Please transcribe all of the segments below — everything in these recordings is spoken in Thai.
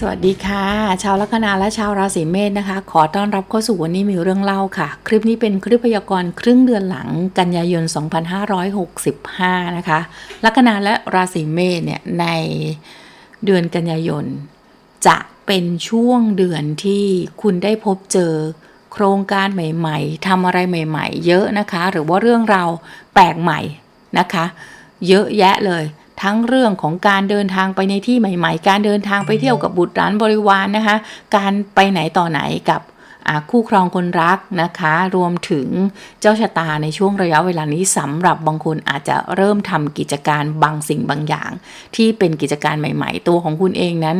สวัสดีค่ะ ชาวลัคนาและชาวราศีเมษนะคะ ขอต้อนรับเข้าสู่วันนี้มีเรื่องเล่าค่ะ คลิปนี้เป็นคลิปพยากรณ์ครึ่งเดือนหลังกันยายน 2565 นะคะ ลัคนาและราศีเมษเนี่ยในเดือนกันยายน จะเป็นช่วงเดือนที่คุณได้พบเจอโครงการใหม่ๆทำอะไรใหม่ ๆ เยอะนะคะ หรือว่าเรื่องราวแปลกใหม่นะคะ เยอะแยะเลย ทั้งเรื่องของการเดินทางไปในที่ใหม่ ๆ การเดินทางไปเที่ยวกับบุตรหลานบริวารนนะคะ การไปไหนต่อไหนกับ คู่ครองคนรักนะคะ รวมถึงเจ้าชะตาในช่วงระยะเวลานี้สำหรับบางคนอาจจะเริ่มทำกิจการบางสิ่งบางอย่าง ที่เป็นกิจการใหม่ ๆ ตัวของคุณเองนั้น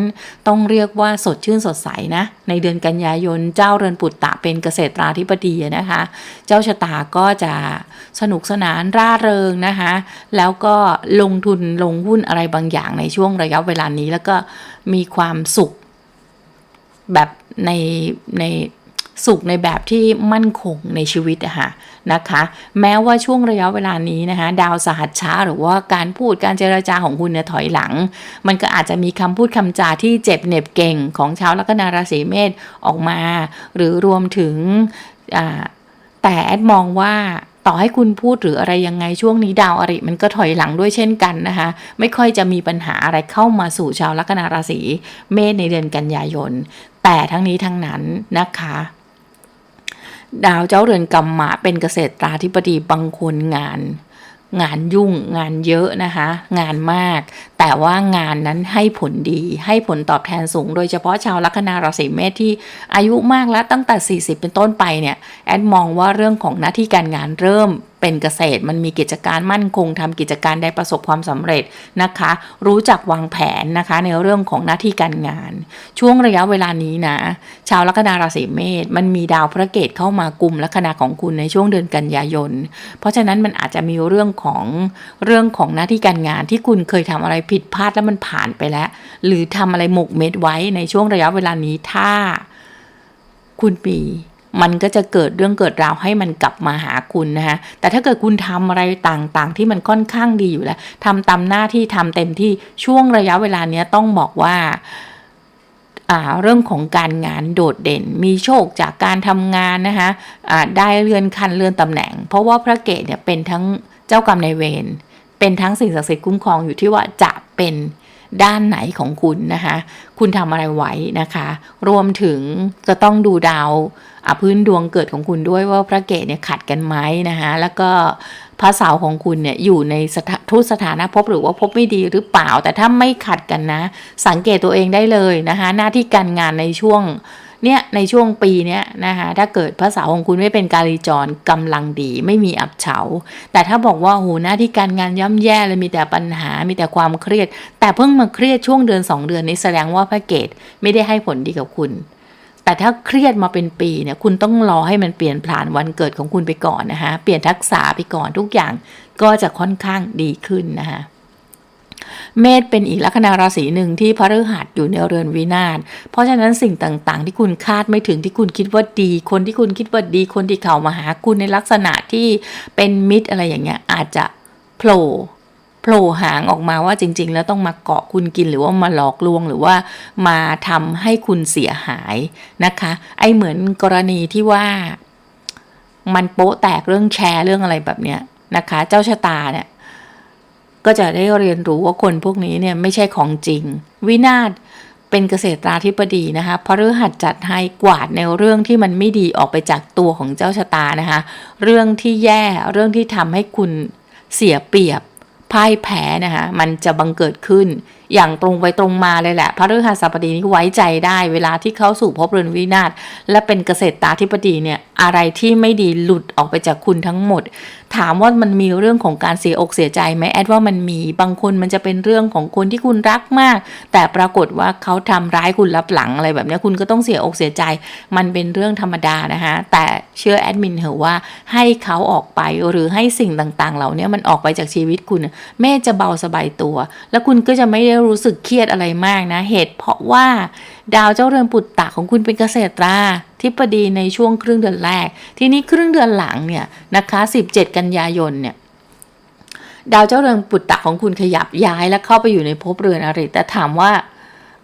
ต้องเรียกว่าสดชื่นสดใสนะ ในเดือนกันยายนเจ้าเรือนปุตตะเป็นเกษตราธิบดีนะคะ เจ้าชะตาก็จะสนุกสนานร่าเริงนะคะ แล้วก็ลงทุนลงหุ้นอะไรบางอย่างในช่วงระยะเวลานี้แล้วก็มีความสุขแบบในใน สุขในแบบที่มั่นคงในชีวิตะค่ะนะคะ แม้ว่าช่วงระยะเวลานี้นะคะดาวสหัสช้าหรือว่าการพูดการเจรจาของคุณเนี่ยถอยหลัง มันก็อาจจะมีคำพูดคำจาที่เจ็บเหน็บเก่งของชาวลัคนาราศีเมษออกมา หรือรวมถึงแต่แอดมองว่าต่อให้คุณพูดหรืออะไรยังไงช่วงนี้ดาวอริมันก็ถอยหลังด้วยเช่นกันนะคะ ไม่ค่อยจะมีปัญหาอะไรเข้ามาสู่ชาวลัคนาราศีเมษในเดือนกันยายน แต่ทั้งนี้ทั้งนั้นนะคะ ดาวเจ้าเรือนกรรมะเป็นเกษตราธิบดีบางคนงาน งานยุ่งงานเยอะนะคะ งานมาก แต่ว่างานนั้นให้ผลดี ให้ผลตอบแทนสูง โดยเฉพาะชาวลัคนาราศีเมษที่อายุมากแล้วตั้งแต่ 40 เป็นต้นไปเนี่ยแอดมองว่าเรื่องของหน้าที่การงานเริ่ม เป็นเกษตร มันมีกิจการมั่นคงทำกิจการได้ประสบความสำเร็จนะคะ รู้จักวางแผนนะคะในเรื่องของหน้าที่การงาน ช่วงระยะเวลานี้นะชาวลัคนาราศีเมษมันมีดาวพระเกตเข้ามากลุ่มลัคนาของคุณในช่วงเดือนกันยายน เพราะฉะนั้นมันอาจจะมีเรื่องของเรื่องของหน้าที่การงานที่คุณเคยทำอะไรผิดพลาดแล้วมันผ่านไปแล้ว หรือทำอะไรหมกเม็ดไว้ในช่วงระยะเวลานี้ถ้าคุณปี มันก็จะเกิดเรื่องเกิดราวให้มันกลับมาหาคุณนะคะแต่ถ้าเกิดคุณทำอะไรต่างๆ ที่มันค่อนข้างดีอยู่แล้วทำตามหน้าที่ทำเต็มที่ช่วงระยะเวลาเนี้ยต้องบอกว่าเรื่องของการงานโดดเด่น มีโชคจากการทำงานนะคะอ่าได้เลื่อนขั้นเลื่อนตำแหน่ง เพราะว่าพระเกศเนี่ยเป็นทั้งเจ้ากรรมนายเวรเป็นทั้งสิ่งศักดิ์สิทธิ์คุ้มครองอยู่ที่ว่าจะเป็นด้านไหนของคุณนะคะ คุณทำอะไรไว้นะคะ รวมถึงจะต้องดูดาว พื้นดวงเกิดของคุณด้วยว่าพระเกศเนี่ยขัดกันไหมนะคะแล้วก็พระเสาร์ของคุณเนี่ยอยู่ในสถทุสถานะภพหรือว่าภพไม่ดีหรือเปล่า แต่ถ้าไม่ขัดกันนะ สังเกตตัวเองได้เลยนะคะหน้าที่การงานในช่วงเนี่ยในช่วงปีเนี้ยนะคะถ้าเกิดพระสาของคุณไม่เป็นกาลีจรกำลังดีไม่มีอับเฉา แต่ถ้าบอกว่าโหหน้าที่การงานย่ำแย่เลยมีแต่ปัญหามีแต่ความเครียด แต่เพิ่งมาเครียดช่วงเดือน 2 เดือนนี้แสดงว่าพระเกตไม่ได้ให้ผลดีกับคุณ แต่ถ้าเครียดมาเป็นปีเนี่ยคุณต้องรอให้มันเปลี่ยนผ่านวันเกิดของคุณไปก่อนนะคะเปลี่ยนทักษะไปก่อนทุกอย่างก็จะค่อนข้างดีขึ้นนะคะเมษเป็นอีกลัคนาราศีหนึ่งที่พระฤหัสอยู่ในเรือนวินาศ เพราะฉะนั้นสิ่งต่างๆ ที่คุณคาดไม่ถึงที่คุณคิดว่าดี คนที่คุณคิดว่าดี คนที่เข้ามาหาคุณในลักษณะที่เป็นมิตรอะไรอย่างเงี้ยอาจจะโผล่ ผล่หางออกมาว่าจริง ๆ แล้วต้องมาเกาะคุณกินหรือว่ามาหลอกลวงหรือว่ามาทำให้คุณเสียหายนะคะ ไอเหมือนกรณีที่ว่า มันโป๊ะแตกเรื่องแชร์เรื่องอะไรแบบเนี้ยนะคะ เจ้าชะตาเนี่ยก็จะได้เรียนรู้ว่าคนพวกนี้เนี่ยไม่ใช่ของจริง วินาศเป็นเกษตราธิบดีนะคะพระฤหัสจัดให้กวาดในเรื่องที่มันไม่ดีออกไปจากตัวของเจ้าชะตานะคะ เรื่องที่แย่เรื่องที่ทำให้คุณเสียเปรียบ พ่ายแพ้นะคะมันจะบังเกิดขึ้นอย่างตรงไปตรงมาเลยแหละ พระฤหัสบดีนี้ไว้ใจได้เวลาที่เข้าสู่ภพเรือนวินาศและเป็นเกษตรตาธิบดีเนี่ยอะไรที่ไม่ดีหลุดออกไปจากคุณทั้งหมด ถามว่ามันมีเรื่องของการเสียอกเสียใจไหมแอดว่ามันมีบางคนมันจะเป็นเรื่องของคนที่คุณรักมาก แต่ปรากฏว่าเขาทำร้ายคุณรับหลังอะไรแบบนี้คุณก็ต้องเสียอกเสียใจ มันเป็นเรื่องธรรมดานะคะแต่เชื่อแอดมินเหอะว่าให้เขาออกไปหรือให้สิ่งต่างๆ เหล่านี้มันออกไปจากชีวิตคุณแม่จะเบาสบายตัว แล้วคุณก็จะไม่ได้รู้สึกเครียดอะไรมากนะ เหตุเพราะว่าดาวเจ้าเรือนปุตตะของคุณเป็นเกษตราทิปดีในช่วงครึ่งเดือนแรก ทีนี้ครึ่งเดือนหลังเนี่ยนะคะ 17 กันยายนเนี่ยดาวเจ้าเรือนปุตตะของคุณขยับย้ายและเข้าไปอยู่ในภพเรือนอริแต่ถามว่า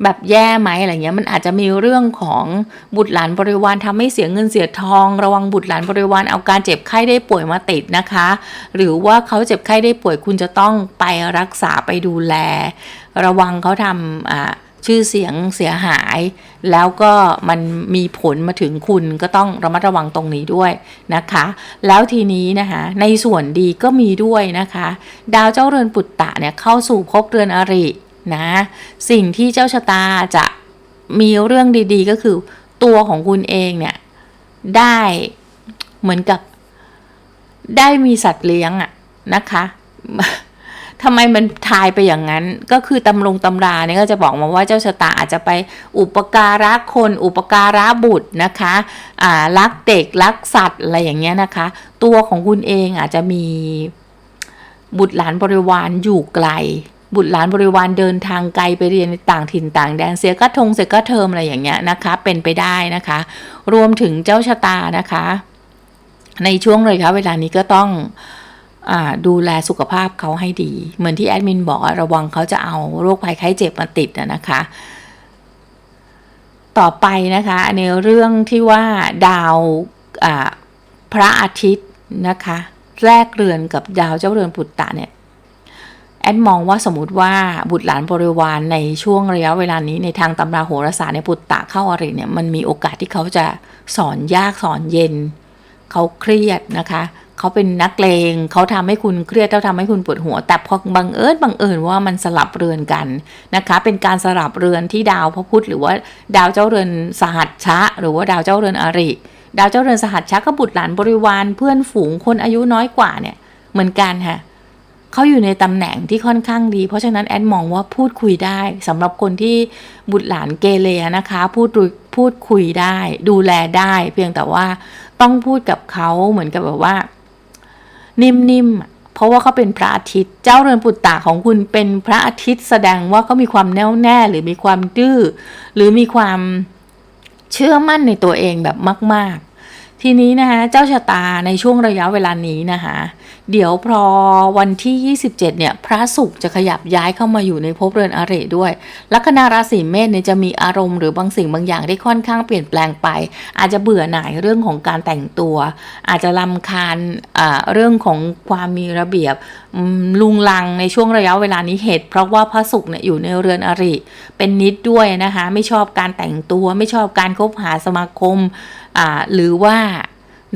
แบบแย่ไหมอะไรเงี้ยมันอาจจะมีเรื่องของบุตรหลานบริวารทำให้เสียเงินเสียทอง ระวังบุตรหลานบริวารเอาการเจ็บไข้ได้ป่วยมาติดนะคะ หรือว่าเขาเจ็บไข้ได้ป่วยคุณจะต้องไปรักษาไปดูแล ระวังเขาทำอ่าชื่อเสียงเสียหาย แล้วก็มันมีผลมาถึงคุณก็ต้องระมัดระวังตรงนี้ด้วยนะคะ แล้วทีนี้นะคะในส่วนดีก็มีด้วยนะคะ ดาวเจ้าเรือนปุตตะเนี่ยเข้าสู่ภพเรือนอริ นะ สิ่งที่เจ้าชะตาจะมีเรื่องดีๆ ก็คือตัวของคุณเองเนี่ย ได้เหมือนกับได้มีสัตว์เลี้ยงอะนะคะทำไมมันทายไปอย่างนั้น ก็คือตำรงตำราเนี่ยก็จะบอกมาว่าเจ้าชะตาอาจจะไปอุปการะคน อุปการะบุตรนะคะอ่ารักเด็กรักสัตว์อะไรอย่างเงี้ยนะคะ ตัวของคุณเองอาจจะมีบุตรหลานบริวารอยู่ไกล บุตรหลานบริวารเดินทางไกลไปเรียนต่างถิ่นต่างแดนเสียก็ทงเสียก็เทอมอะไรอย่างเงี้ยนะคะ เป็นไปได้นะคะ รวมถึงเจ้าชะตานะคะ ในช่วงระยคะเวลานี้ก็ต้องอดูแลสุขภาพเขาให้ดี เหมือนที่แอดมินบอกระวังเขาจะเอาโรคภัยไข้เจ็บมาติดนะคะต่อไปนะคะในเรื่องที่ว่าดาวพระอาทิตย์นะคะ แรกเรือนกับดาวเจ้าเรือนปุตตะเนี่ย แอดมองว่าสมมติว่าบุตรหลานบริวารในช่วงระยะเวลานี้ในทางตำราโหราศาสตร์ในปุตตะเข้าอริเนี่ยมันมีโอกาสที่เขาจะสอนยากสอนเย็น เขาเครียดนะคะเขาเป็นนักเลงเขาทำให้คุณเครียดเขาทำให้คุณปวดหัว แต่พอบังเอิญบังเอิญว่ามันสลับเรือนกันนะคะ เป็นการสลับเรือนที่ดาวพระพุธหรือว่าดาวเจ้าเรือนสหัชชะ หรือว่าดาวเจ้าเรือนอริ ดาวเจ้าเรือนสหัชชะก็บุตรหลานบริวารเพื่อนฝูงคนอายุน้อยกว่าเนี่ยเหมือนกันค่ะ เขาอยู่ในตำแหน่งที่ค่อนข้างดี เพราะฉะนั้นแอดมองว่าพูดคุยได้สำหรับคนที่บุตรหลานเกเรนะคะ พูดรุพูดคุยได้ ดูแลได้ เพียงแต่ว่าต้องพูดกับเขาเหมือนกับแบบว่า นิ่มๆ เพราะว่าเขาเป็นพระอาทิตย์ เจ้าเรือนปุตตะของคุณเป็นพระอาทิตย์ แสดงว่าเขามีความแน่วแน่หรือมีความดื้อหรือมีความเชื่อมั่นในตัวเองแบบมาก ๆ ทีนี้นะคะเจ้าชะตาในช่วงระยะเวลานี้นะคะเดี๋ยวพอวันที่ 27 เนี่ย พระศุกร์จะขยับย้ายเข้ามาอยู่ในภพเรือนอริด้วย ลัคนาราศีเมษเนี่ยจะมีอารมณ์หรือบางสิ่งบางอย่างที่ค่อนข้างเปลี่ยนแปลงไป อาจจะเบื่อหน่ายเรื่องของการแต่งตัว อาจจะลำคาญเรื่องของความมีระเบียบลุงลังในช่วงระยะเวลานี้เหตุ เพราะว่าพระศุกร์เนี่ยอยู่ในเรือนอริ เป็นนิดด้วยนะคะ ไม่ชอบการแต่งตัว ไม่ชอบการคบหาสมาคม หรือว่า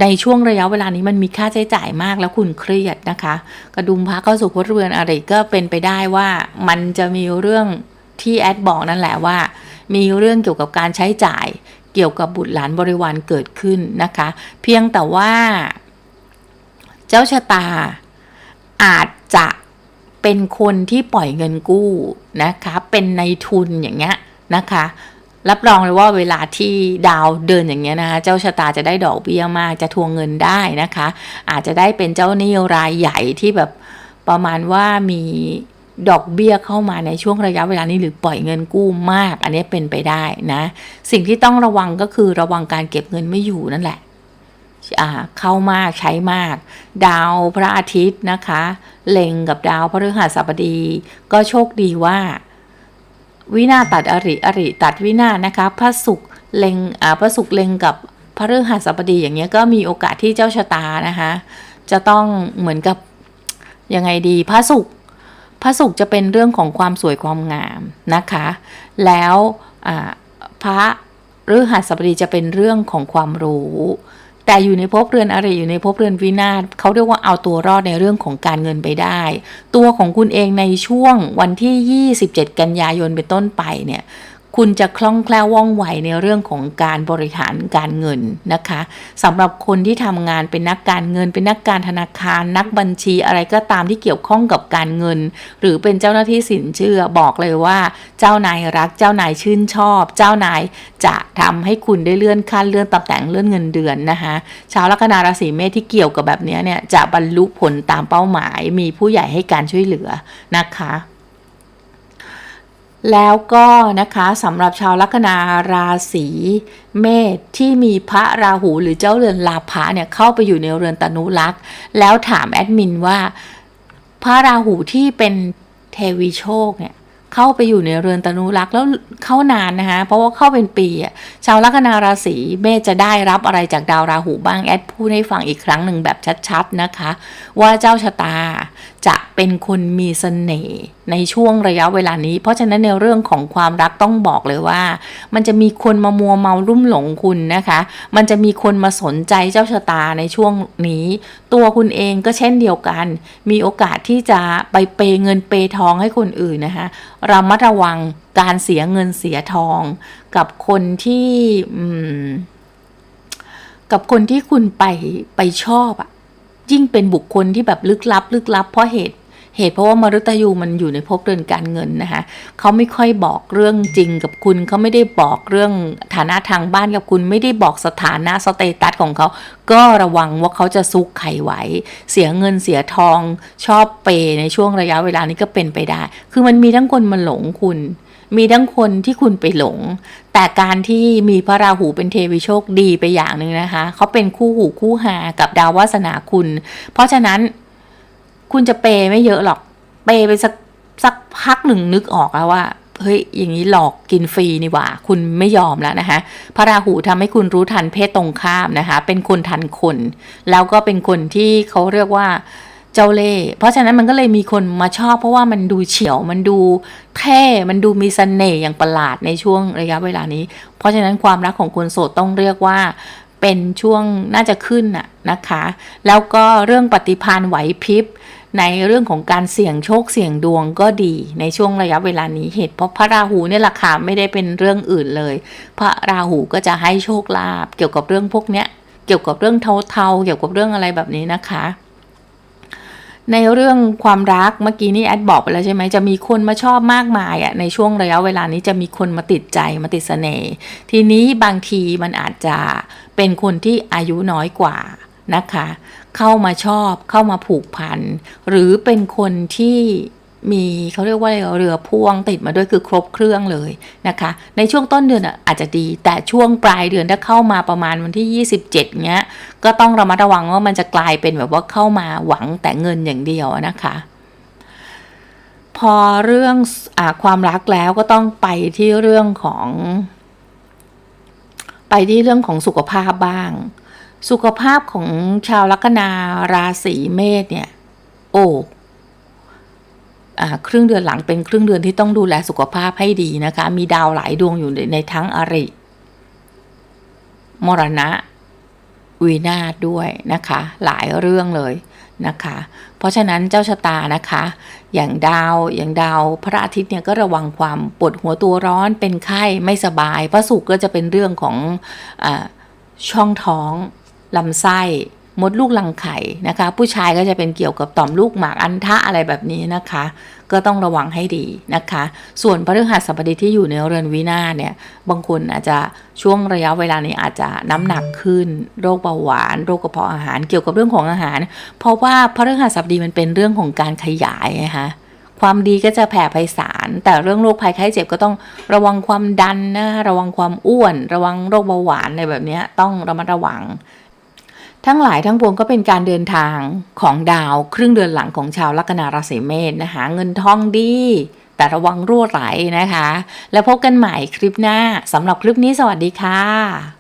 ในช่วงระยะเวลานี้มันมีค่าใช้จ่ายมากแล้วคุณเครียดนะคะ กระดุมพระเข้าสู่พลเรือนอะไรก็เป็นไปได้ว่ามันจะมีเรื่องที่แอดบอกนั่นแหละว่า มีเรื่องเกี่ยวกับการใช้จ่ายเกี่ยวกับบุตรหลานบริวารเกิดขึ้นนะคะ เพียงแต่ว่า เจ้าชะตาอาจจะเป็นคนที่ปล่อยเงินกู้นะคะ เป็นในทุนอย่างเงี้ยนะคะ รับรองเลยว่าเวลาที่ดาวเดินอย่างเงี้ยนะคะเจ้าชะตาจะได้ดอกเบี้ยมากจะทวงเงินได้นะคะ อาจจะได้เป็นเจ้าหนี้รายใหญ่ที่แบบประมาณว่ามีดอกเบี้ยเข้ามาในช่วงระยะเวลานี้หรือปล่อยเงินกู้มาก อันนี้เป็นไปได้นะ สิ่งที่ต้องระวังก็คือระวังการเก็บเงินไม่อยู่นั่นแหละอ่าเข้ามากใช้มาก ดาวพระอาทิตย์นะคะ เล็งกับดาวพฤหัสบดี ก็โชคดีว่า วินาตัดอริอริตัดวินานะคะพระศุกร์เล็งอ่าพระศุกร์เล็งกับพระฤหัสบดีอย่างเงี้ยก็มีโอกาสที่เจ้าชะตานะคะจะต้องเหมือนกับยังไงดีพระศุกร์พระศุกร์จะเป็นเรื่องของความสวยความงามนะคะ แล้วอ่าพระฤหัสบดีจะเป็นเรื่องของความรู้ แต่อยู่ในภพเรือนอะไรอยู่ในภพเรือนวินาศเขาเรียกว่าเอาตัวรอดในเรื่องของการเงินไปได้ ตัวของคุณเองในช่วงวันที่ 27 กันยายนเป็นต้นไปเนี่ย คุณจะคล่องแคล่วว่องไวในเรื่องของการบริหารการเงินนะคะสำหรับคนที่ทำงานเป็นนักการเงิน เป็นนักการธนาคาร นักบัญชีอะไรก็ตามที่เกี่ยวข้องกับการเงิน หรือเป็นเจ้าหน้าที่สินเชื่อบอกเลยว่า เจ้านายรักเจ้านายชื่นชอบ เจ้านายจะทำให้คุณได้เลื่อนขั้นเลื่อนตำแหน่งเลื่อนเงินเดือนนะคะชาวลัคนาราศีเมษที่เกี่ยวกับแบบนี้เนี่ยจะบรรลุผลตามเป้าหมาย มีผู้ใหญ่ให้การช่วยเหลือนะคะ แล้วก็นะคะสำหรับชาวลัคนาราศีเมษที่มีพระราหูหรือเจ้าเรือนลาภะเนี่ยเข้าไปอยู่ในเรือนตนุรักษ์แล้วถามแอดมินว่า พระราหูที่เป็นเทวีโชคเนี่ยเข้าไปอยู่ในเรือนตนุรักษ์แล้วเข้านานนะคะเพราะว่าเข้าเป็นปีอะชาวลัคนาราศีเมษจะได้รับอะไรจากดาวราหูบ้างแอดพูดให้ฟังอีกครั้งหนึ่งแบบชัดๆนะคะ ว่าเจ้าชะตาจะเป็นคนมีเสน่ห์ ในช่วงระยะเวลานี้ เพราะฉะนั้นในเรื่องของความรักต้องบอกเลยว่า มันจะมีคนมามัวเมารุ่มหลงคุณนะคะ มันจะมีคนมาสนใจเจ้าชะตาในช่วงนี้ ตัวคุณเองก็เช่นเดียวกัน มีโอกาสที่จะไปเปย์เงินเปย์ทองให้คนอื่นนะคะระมัดระวังการเสียเงินเสียทองกับคนที่กับคนที่คุณไปไปชอบอะยิ่งเป็นบุคคลที่แบบลึกลับ ลึกลับเพราะเหตุ เหตุเพราะว่ามฤตยูมันอยู่ในภพเรือนการเงินนะคะเขาไม่ค่อยบอกเรื่องจริงกับคุณเขาไม่ได้บอกเรื่องฐานะทางบ้านกับคุณไม่ได้บอกสถานะสเตตัสของเขา ก็ระวังว่าเขาจะซุกไข่ไว้ เสียเงินเสียทองชอบเปยในช่วงระยะเวลานี้ก็เป็นไปได้ คือมันมีทั้งคนมาหลงคุณมีทั้งคนที่คุณไปหลง แต่การที่มีพระราหูเป็นเทวีโชคดีไปอย่างหนึ่งนะคะ เขาเป็นคู่หูคู่หากับดาววาสนาคุณ เพราะฉะนั้น คุณจะเปย์ไม่เยอะหรอก เปย์ไปสักสักพักหนึ่งนึกออกแล้วว่าเฮ้ยอย่างนี้หลอกกินฟรีนี่หว่า คุณไม่ยอมแล้วนะคะพระราหูทำให้คุณรู้ทันเพศตรงข้ามนะคะ เป็นคนทันคน แล้วก็เป็นคนที่เขาเรียกว่าเจ้าเล่ห์เพราะฉะนั้นมันก็เลยมีคนมาชอบ เพราะว่ามันดูเฉียวมันดูเท่มันดูมีเสน่ห์อย่างประหลาดในช่วงระยะเวลานี้ เพราะฉะนั้นความรักของคนโสดต้องเรียกว่า เป็นช่วงน่าจะขึ้นน่ะนะคะ แล้วก็เรื่องปฏิพานไหวพริบในเรื่องของการเสี่ยงโชคเสี่ยงดวงก็ดีในช่วงระยะเวลานี้เหตุเพราะพระราหูเนี่ยราคาไม่ได้เป็นเรื่องอื่นเลย พระราหูก็จะให้โชคลาภเกี่ยวกับเรื่องพวกเนี้ยเกี่ยวกับเรื่องเทาๆเกี่ยวกับเรื่องอะไรแบบนี้นะคะ ในเรื่องความรักเมื่อกี้นี่แอดบอกไปแล้วใช่ไหมจะมีคนมาชอบมากมายอะในช่วงระยะเวลานี้จะมีคนมาติดใจมาติดเสน่ห์ทีนี้บางทีมันอาจจะเป็นคนที่อายุน้อยกว่านะคะ เข้ามาชอบเข้ามาผูกพันหรือเป็นคนที่ มีเขาเรียกว่าเรือพ่วงติดมาด้วยคือครบเครื่องเลยนะคะ ในช่วงต้นเดือนอะอาจจะดี แต่ช่วงปลายเดือนถ้าเข้ามาประมาณวันที่ 27เงี้ยก็ต้องระมัดระวังว่ามันจะกลายเป็นแบบว่าเข้ามาหวังแต่เงินอย่างเดียวนะคะพอเรื่องอความรักแล้วก็ต้องไปที่เรื่องของ ไปที่เรื่องของสุขภาพบ้าง สุขภาพของชาวลัคนาราศีเมษเนี่ย โอ้ ครึ่งเดือนหลังเป็นครึ่งเดือนที่ต้องดูแลสุขภาพให้ดีนะคะ มีดาวหลายดวงอยู่ในในทั้งอริ มรณะวินาด้วยนะคะ หลายเรื่องเลยนะคะ เพราะฉะนั้นเจ้าชะตานะคะ อย่างดาวอย่างดาวพระอาทิตย์เนี่ยก็ระวังความปวดหัวตัวร้อนเป็นไข้ไม่สบายพระศุกร์ก็จะเป็นเรื่องของอช่องท้องลำไส้ มดลูกรังไข่นะคะ ผู้ชายก็จะเป็นเกี่ยวกับต่อมลูกหมากอันทะอะไรแบบนี้นะคะ ก็ต้องระวังให้ดีนะคะ ส่วนพฤหัสบดีที่อยู่ในเรือนวินาเนี่ยบางคนอาจจะช่วงระยะเวลานี้อาจจะน้ำหนักขึ้น โรคเบาหวาน โรคกระเพาะอาหารเกี่ยวกับเรื่องของอาหาร เพราะว่าพฤหัสบดีมันเป็นเรื่องของการขยายนะคะความดีก็จะแผ่ไพศาล แต่เรื่องโรคภัยไข้เจ็บก็ต้องระวังความดันนะ ระวังความอ้วน ระวังโรคเบาหวานอะไรแบบนี้ต้องระมัดระวัง ทั้งหลายทั้งปวงก็เป็นการเดินทางของดาวครึ่งเดือนหลังของชาวลัคนาราศีเมษนะคะ เงินทองดี แต่ระวังรั่วไหลนะคะ แล้วพบกันใหม่คลิปหน้าสำหรับคลิปนี้สวัสดีค่ะ